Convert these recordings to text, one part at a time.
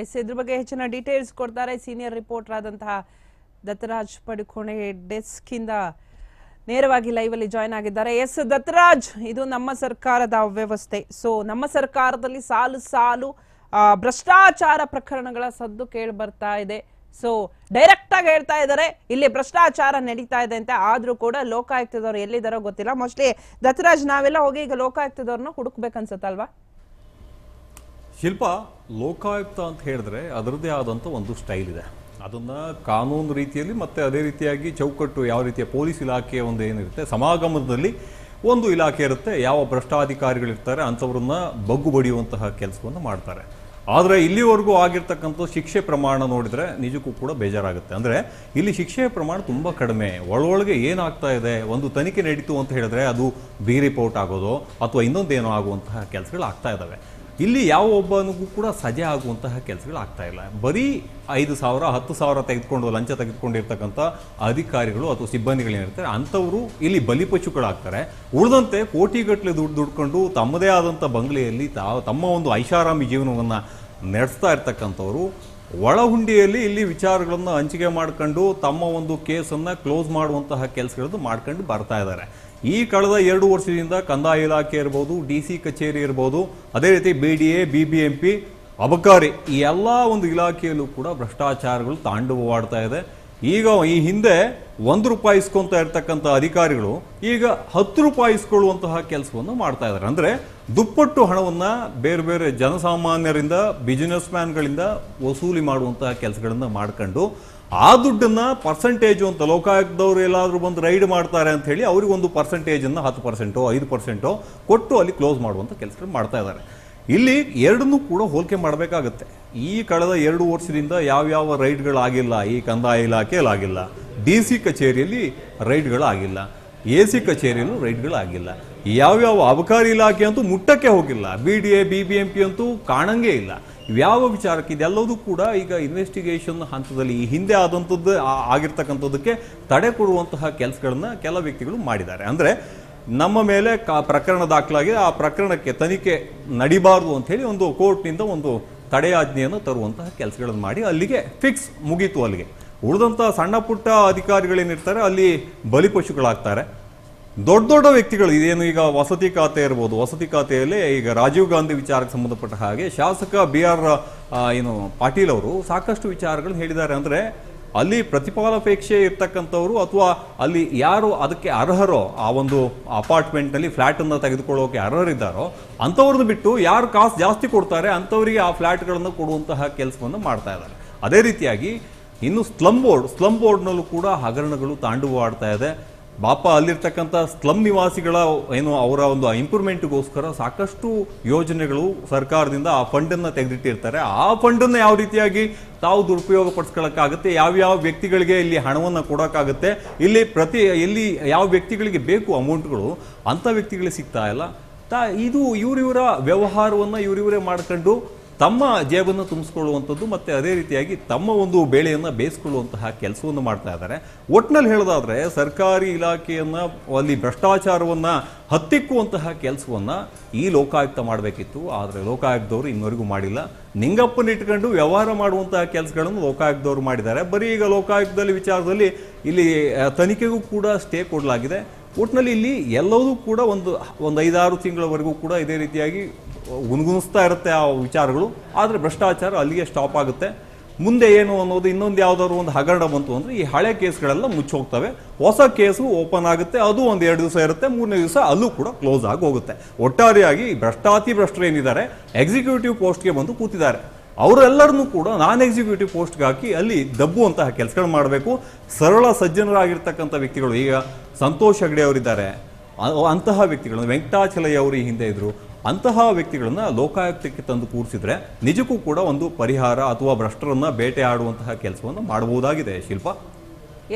S, ಇದ್ರ ಬಗ್ಗೆ ಹೆಚ್ಚಿನ ಡೀಟೇಲ್ಸ್ ಕೊಡ್ತಾರೆ. ಸೀನಿಯರ್ ರಿಪೋರ್ಟರ್ ಆದಂತಹ ದತ್ತರಾಜ್ ಪಡುಕೋಣೆ ಡೆಸ್ಕ್ ಇಂದ ನೇರವಾಗಿ ಲೈವ್ ಅಲ್ಲಿ ಜಾಯ್ನ್ ಆಗಿದ್ದಾರೆ. ಎಸ್, ದತ್ತರಾಜ್, ಇದು ನಮ್ಮ ಸರ್ಕಾರದ ಅವ್ಯವಸ್ಥೆ ಸೊ ನಮ್ಮ ಸರ್ಕಾರದಲ್ಲಿ ಸಾಲು ಸಾಲು ಭ್ರಷ್ಟಾಚಾರ ಪ್ರಕರಣಗಳ ಸದ್ದು ಕೇಳಿ ಬರ್ತಾ ಇದೆ. ಸೊ ಡೈರೆಕ್ಟ್ ಆಗಿ ಹೇಳ್ತಾ ಇದ್ದಾರೆ. ಇಲ್ಲಿ ಭ್ರಷ್ಟಾಚಾರ ನಡೀತಾ ಇದೆ ಅಂತ. ಆದ್ರೂ ಕೂಡ ಲೋಕಾಯುಕ್ತದವ್ರು ಎಲ್ಲಿದ್ದಾರೋ ಗೊತ್ತಿಲ್ಲ. ಮೋಸ್ಟ್ಲಿ ದತ್ತರಾಜ್ ನಾವೆಲ್ಲ ಹೋಗಿ ಈಗ ಲೋಕಾಯುಕ್ತದವ್ರನ್ನ ಹುಡುಕ್ಬೇಕನ್ಸತ್ತಲ್ವಾ? ಶಿಲ್ಪ ಲೋಕಾಯುಕ್ತ ಅಂತ ಹೇಳಿದ್ರೆ ಅದರದ್ದೇ ಆದಂಥ ಒಂದು ಸ್ಟೈಲ್ ಇದೆ. ಅದನ್ನ ಕಾನೂನು ರೀತಿಯಲ್ಲಿ ಮತ್ತೆ ಅದೇ ರೀತಿಯಾಗಿ ಚೌಕಟ್ಟು ಯಾವ ರೀತಿಯ ಪೊಲೀಸ್ ಇಲಾಖೆಯ ಒಂದು ಏನಿರುತ್ತೆ, ಸಮಾಗಮದಲ್ಲಿ ಒಂದು ಇಲಾಖೆ ಇರುತ್ತೆ, ಯಾವ ಭ್ರಷ್ಟಾಧಿಕಾರಿಗಳಿರ್ತಾರೆ ಅಂಥವ್ರನ್ನ ಬಗ್ಗು ಬಡಿಯುವಂತಹ ಕೆಲಸವನ್ನು ಮಾಡ್ತಾರೆ. ಆದರೆ ಇಲ್ಲಿವರೆಗೂ ಆಗಿರ್ತಕ್ಕಂಥ ಶಿಕ್ಷೆ ಪ್ರಮಾಣ ನೋಡಿದರೆ ನಿಜಕ್ಕೂ ಕೂಡ ಬೇಜಾರಾಗುತ್ತೆ. ಅಂದರೆ ಇಲ್ಲಿ ಶಿಕ್ಷೆಯ ಪ್ರಮಾಣ ತುಂಬ ಕಡಿಮೆ. ಒಳೊಳಗೆ ಏನಾಗ್ತಾ ಇದೆ, ಒಂದು ತನಿಖೆ ನಡೀತು ಅಂತ ಹೇಳಿದ್ರೆ ಅದು ಬಿ ರಿಪೋರ್ಟ್ ಆಗೋದು ಅಥವಾ ಇನ್ನೊಂದೇನೋ ಆಗುವಂತಹ ಕೆಲಸಗಳು ಆಗ್ತಾ ಇದ್ದಾವೆ ಇಲ್ಲಿ ಯಾವ ಒಬ್ಬನಿಗೂ ಕೂಡ ಸಜೆ ಆಗುವಂತಹ ಕೆಲಸಗಳು ಆಗ್ತಾ ಇಲ್ಲ. ಬರೀ ಐದು ಸಾವಿರ, ಹತ್ತು ಸಾವಿರ ತೆಗೆದುಕೊಂಡು, ಲಂಚ ತೆಗೆದುಕೊಂಡಿರ್ತಕ್ಕಂಥ ಅಧಿಕಾರಿಗಳು ಅಥವಾ ಸಿಬ್ಬಂದಿಗಳೇನಿರ್ತಾರೆ ಅಂಥವರು ಇಲ್ಲಿ ಬಲಿಪಶುಗಳಾಗ್ತಾರೆ. ಉಳಿದಂತೆ ಕೋಟಿಗಟ್ಟಲೆ ದುಡ್ಡು ದುಡ್ಕೊಂಡು ತಮ್ಮದೇ ಆದಂಥ ಬಂಗ್ಲೆಯಲ್ಲಿ ತಾ, ತಮ್ಮ ಒಂದು ಐಷಾರಾಮಿ ಜೀವನವನ್ನು ನಡೆಸ್ತಾ ಇರ್ತಕ್ಕಂಥವ್ರು, ಒಳಹುಂಡಿಯಲ್ಲಿ ಇಲ್ಲಿ ವಿಚಾರಗಳನ್ನು ಹಂಚಿಕೆ ಮಾಡ್ಕೊಂಡು ತಮ್ಮ ಒಂದು ಕೇಸನ್ನು ಕ್ಲೋಸ್ ಮಾಡುವಂತಹ ಕೆಲಸಗಳನ್ನು ಮಾಡ್ಕೊಂಡು ಬರ್ತಾ ಇದ್ದಾರೆ. ಈ ಕಳೆದ ಎರಡು ವರ್ಷದಿಂದ ಕಂದಾಯ ಇಲಾಖೆ ಇರ್ಬೋದು ಡಿ ಸಿ ಕಚೇರಿ ಇರ್ಬೋದು, ಅದೇ ರೀತಿ B D A B B M P ಅಬಕಾರಿ ಈ ಎಲ್ಲ ಒಂದು ಇಲಾಖೆಯಲ್ಲೂ ಕೂಡ ಭ್ರಷ್ಟಾಚಾರಗಳು ತಾಂಡವವಾಡ್ತಾ ಇದೆ. ಈಗ ಈ ಹಿಂದೆ ಒಂದು ರೂಪಾಯಿ ಇಸ್ಕೊಂತ ಇರ್ತಕ್ಕಂಥ ಅಧಿಕಾರಿಗಳು ಈಗ ಹತ್ತು ರೂಪಾಯಿ ಇಸ್ಕೊಳ್ಳುವಂತಹ ಕೆಲಸವನ್ನು ಮಾಡ್ತಾ ಇದ್ದಾರೆ. ಅಂದರೆ ದುಪ್ಪಟ್ಟು ಹಣವನ್ನು ಬೇರೆ ಬೇರೆ ಜನಸಾಮಾನ್ಯರಿಂದ ಬಿಸಿನೆಸ್ ಮ್ಯಾನ್ಗಳಿಂದ ವಸೂಲಿ ಮಾಡುವಂತಹ ಕೆಲಸಗಳನ್ನು ಮಾಡ್ಕೊಂಡು ಆ ದುಡ್ಡನ್ನ ಪರ್ಸೆಂಟೇಜು ಅಂತ ಲೋಕಾಯುಕ್ತದವ್ರು ಎಲ್ಲಾದರೂ ಬಂದು ರೈಡ್ ಮಾಡ್ತಾರೆ ಅಂತ ಹೇಳಿ ಅವ್ರಿಗೆ ಒಂದು ಪರ್ಸೆಂಟೇಜ್ ಅನ್ನ ಹತ್ತು ಪರ್ಸೆಂಟೋ ಐದು ಪರ್ಸೆಂಟೋ ಕೊಟ್ಟು ಅಲ್ಲಿ ಕ್ಲೋಸ್ ಮಾಡುವಂತ ಕೆಲಸ ಮಾಡ್ತಾ ಇದ್ದಾರೆ. ಇಲ್ಲಿ ಎರಡನ್ನೂ ಕೂಡ ಹೋಲಿಕೆ ಮಾಡಬೇಕಾಗುತ್ತೆ. ಈ ಕಳೆದ ಎರಡು ವರ್ಷದಿಂದ ಯಾವ್ಯಾವ ರೈಡ್ಗಳಾಗಿಲ್ಲ, ಈ ಕಂದಾಯ ಇಲಾಖೆಯಲ್ಲಾಗಿಲ್ಲ, ಡಿ ಸಿ ಕಚೇರಿಯಲ್ಲಿ ರೈಡ್ಗಳಾಗಿಲ್ಲ, ಎ ಸಿ ಕಚೇರಿಯಲ್ಲೂ ರೈಡ್ಗಳಾಗಿಲ್ಲ. ಯಾವ್ಯಾವ ಅಬಕಾರಿ ಇಲಾಖೆ ಅಂತೂ ಮುಟ್ಟಕ್ಕೆ ಹೋಗಿಲ್ಲ. B D A B B M P ಅಂತೂ ಕಾಣಂಗೇ ಇಲ್ಲ. ಯಾವ ವಿಚಾರಕ್ಕೆ ಇದೆಲ್ಲವೂ ಕೂಡ ಈಗ ಇನ್ವೆಸ್ಟಿಗೇಷನ್ ಹಂತದಲ್ಲಿ ಈ ಹಿಂದೆ ಆದಂಥದ್ದು ಆಗಿರ್ತಕ್ಕಂಥದ್ದಕ್ಕೆ ತಡೆ ಕೊಡುವಂತಹ ಕೆಲಸಗಳನ್ನ ಕೆಲ ವ್ಯಕ್ತಿಗಳು ಮಾಡಿದ್ದಾರೆ. ಅಂದರೆ ನಮ್ಮ ಮೇಲೆ ಕಾ- ಪ್ರಕರಣ ದಾಖಲಾಗಿದೆ ಆ ಪ್ರಕರಣಕ್ಕೆ ತನಿಖೆ ನಡಿಬಾರದು ಅಂತ ಹೇಳಿ ಒಂದು ಕೋರ್ಟ್ನಿಂದ ಒಂದು ತಡೆಯಾಜ್ಞೆಯನ್ನು ತರುವಂತಹ ಕೆಲಸಗಳನ್ನು ಮಾಡಿ ಅಲ್ಲಿಗೆ ಫಿಕ್ಸ್ ಮುಗೀತು ಅಲ್ಲಿಗೆ. ಉಳಿದಂಥ ಸಣ್ಣ ಪುಟ್ಟ ಅಧಿಕಾರಿಗಳೇನಿರ್ತಾರೆ, ಅಲ್ಲಿ ಬಲಿಪಶುಗಳಾಗ್ತಾರೆ ದೊಡ್ಡ ದೊಡ್ಡ ವ್ಯಕ್ತಿಗಳು, ಇದೇನು ಈಗ ವಸತಿ ಖಾತೆ ಇರ್ಬೋದು, ವಸತಿ ಖಾತೆಯಲ್ಲಿ ಈಗ ರಾಜೀವ್ ಗಾಂಧಿ ವಿಚಾರಕ್ಕೆ ಸಂಬಂಧಪಟ್ಟ ಹಾಗೆ ಶಾಸಕ ಬಿ ಆರ್ ಏನು ಪಾಟೀಲ್ ಅವರು ಸಾಕಷ್ಟು ವಿಚಾರಗಳು ಹೇಳಿದ್ದಾರೆ. ಅಂದರೆ ಅಲ್ಲಿ ಪ್ರತಿಫಲಾಪೇಕ್ಷೆ ಇರ್ತಕ್ಕಂಥವ್ರು ಅಥವಾ ಅಲ್ಲಿ ಯಾರು ಅದಕ್ಕೆ ಅರ್ಹರೋ, ಆ ಒಂದು ಅಪಾರ್ಟ್ಮೆಂಟ್ನಲ್ಲಿ ಫ್ಲ್ಯಾಟನ್ನು ತೆಗೆದುಕೊಳ್ಳೋಕೆ ಅರ್ಹರಿದ್ದಾರೋ ಅಂಥವ್ರದ್ದು ಬಿಟ್ಟು ಯಾರು ಕಾಸು ಜಾಸ್ತಿ ಕೊಡ್ತಾರೆ, ಅಂಥವರಿಗೆ ಆ ಫ್ಲ್ಯಾಟ್ಗಳನ್ನು ಕೊಡುವಂತಹ ಕೆಲಸವನ್ನು ಮಾಡ್ತಾ ಇದ್ದಾರೆ. ಅದೇ ರೀತಿಯಾಗಿ ಇನ್ನು ಸ್ಲಮ್ ಬೋರ್ಡ್ ಸ್ಲಮ್ ಬೋರ್ಡ್ನಲ್ಲೂ ಕೂಡ ಹಗರಣಗಳು ತಾಂಡವಾಡ್ತಾ ಇದೆ. ಬಾಪ ಅಲ್ಲಿರ್ತಕ್ಕಂಥ ಸ್ಲಮ್ ನಿವಾಸಿಗಳ ಏನು ಅವರ ಒಂದು ಇಂಪ್ರೂವ್ಮೆಂಟ್ಗೋಸ್ಕರ ಸಾಕಷ್ಟು ಯೋಜನೆಗಳು ಸರ್ಕಾರದಿಂದ ಆ ಫಂಡನ್ನು ತೆಗೆದಿಟ್ಟಿರ್ತಾರೆ. ಆ ಫಂಡನ್ನು ಯಾವ ರೀತಿಯಾಗಿ ತಾವು ದುರುಪಯೋಗ ಪಡಿಸ್ಕೊಳ್ಳೋಕ್ಕಾಗುತ್ತೆ ಯಾವ್ಯಾವ ವ್ಯಕ್ತಿಗಳಿಗೆ ಇಲ್ಲಿ ಹಣವನ್ನು ಕೊಡೋಕ್ಕಾಗುತ್ತೆ, ಇಲ್ಲಿ ಪ್ರತಿ, ಇಲ್ಲಿ ಯಾವ ವ್ಯಕ್ತಿಗಳಿಗೆ ಬೇಕು ಅಮೌಂಟ್ಗಳು, ಅಂಥ ವ್ಯಕ್ತಿಗಳಿಗೆ ಸಿಗ್ತಾ ಇಲ್ಲ. ತಾ, ಇದು ಇವರಿವರ ವ್ಯವಹಾರವನ್ನು ಇವರಿವರೇ ಮಾಡ್ಕೊಂಡು ತಮ್ಮ ಜೇಬನ್ನು ತುಂಬಿಸ್ಕೊಳ್ಳುವಂಥದ್ದು ಮತ್ತು ಅದೇ ರೀತಿಯಾಗಿ ತಮ್ಮ ಒಂದು ಬೇಳೆಯನ್ನು ಬೇಯಿಸ್ಕೊಳ್ಳುವಂತಹ ಕೆಲಸವನ್ನು ಮಾಡ್ತಾ ಇದ್ದಾರೆ. ಒಟ್ಟಿನಲ್ಲಿ ಹೇಳೋದಾದ್ರೆ ಸರ್ಕಾರಿ ಇಲಾಖೆಯನ್ನು ಅಲ್ಲಿ ಭ್ರಷ್ಟಾಚಾರವನ್ನು ಹತ್ತಿಕ್ಕುವಂತಹ ಕೆಲಸವನ್ನು ಈ ಲೋಕಾಯುಕ್ತ ಮಾಡಬೇಕಿತ್ತು. ಆದರೆ ಲೋಕಾಯುಕ್ತದವರು ಇನ್ನವರೆಗೂ ಮಾಡಿಲ್ಲ. ನಿಂಗಪ್ಪನ ಇಟ್ಕೊಂಡು ವ್ಯವಹಾರ ಮಾಡುವಂತಹ ಕೆಲಸಗಳನ್ನು ಲೋಕಾಯುಕ್ತದವರು ಮಾಡಿದ್ದಾರೆ. ಬರೀ ಈಗ ಲೋಕಾಯುಕ್ತದಲ್ಲಿ ವಿಚಾರದಲ್ಲಿ ಇಲ್ಲಿ ತನಿಖೆಗೂ ಕೂಡ ಸ್ಟೇ ಕೊಡಲಾಗಿದೆ. ಒಟ್ಟಿನಲ್ಲಿ ಇಲ್ಲಿ ಎಲ್ಲವೂ ಕೂಡ ಒಂದು ಒಂದು ಐದಾರು ತಿಂಗಳವರೆಗೂ ಕೂಡ ಇದೇ ರೀತಿಯಾಗಿ ಗುನ್ಗುನಿಸ್ತಾ ಇರುತ್ತೆ ಆ ವಿಚಾರಗಳು. ಆದರೆ ಭ್ರಷ್ಟಾಚಾರ ಅಲ್ಲಿಗೆ ಸ್ಟಾಪ್ ಆಗುತ್ತೆ. ಮುಂದೆ ಏನು ಅನ್ನೋದು ಇನ್ನೊಂದು ಯಾವುದಾದ್ರು ಒಂದು ಹಗರಣ ಬಂತು ಅಂದರೆ ಈ ಹಳೆ ಕೇಸ್ಗಳೆಲ್ಲ ಮುಚ್ಚಿ ಹೋಗ್ತವೆ. ಹೊಸ ಕೇಸು ಓಪನ್ ಆಗುತ್ತೆ, ಅದು ಒಂದು ಎರಡು ದಿವಸ ಇರುತ್ತೆ, ಮೂರನೇ ದಿವಸ ಅಲ್ಲೂ ಕೂಡ ಕ್ಲೋಸ್ ಆಗಿ ಹೋಗುತ್ತೆ. ಒಟ್ಟಾರೆಯಾಗಿ ಭ್ರಷ್ಟಾತಿ ಭ್ರಷ್ಟರು ಏನಿದ್ದಾರೆ ಎಕ್ಸಿಕ್ಯೂಟಿವ್ ಪೋಸ್ಟ್ಗೆ ಬಂದು ಕೂತಿದ್ದಾರೆ. ಅವರೆಲ್ಲರನ್ನೂ ಕೂಡ ನಾನ್ ಎಕ್ಸಿಕ್ಯೂಟಿವ್ ಪೋಸ್ಟ್ಗೆ ಹಾಕಿ ಅಲ್ಲಿ ದಬ್ಬುವಂತಹ ಕೆಲಸಗಳನ್ನು ಮಾಡಬೇಕು. ಸರಳ ಸಜ್ಜನರಾಗಿರ್ತಕ್ಕಂಥ ವ್ಯಕ್ತಿಗಳು, ಈಗ ಸಂತೋಷ್ ಹೆಗಡೆ ಅವರಿದ್ದಾರೆ. ಅಂತಹ ವ್ಯಕ್ತಿಗಳನ್ನು ವೆಂಕಟಾಚಲಯ್ಯ ಅವರು ಈ ಹಿಂದೆ ಇದ್ದರು ಅಂತಹ ವ್ಯಕ್ತಿಗಳನ್ನು ಲೋಕಾಯುಕ್ತಕ್ಕೆ ತಂದು ಕೂರಿಸಿದ್ರೆ ನಿಜಕ್ಕೂ ಕೂಡ ಒಂದು ಪರಿಹಾರ ಅಥವಾ ಭ್ರಷ್ಟರನ್ನ ಬೇಟೆ ಆಡುವಂತಹ ಕೆಲಸವನ್ನು ಮಾಡಬಹುದಾಗಿದೆ Shilpa.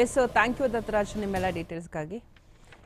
Yes thank you Dattaraj, ನಿಮ್ಮೆಲ್ಲ ಡೀಟೇಲ್ಸ್ಗಾಗಿ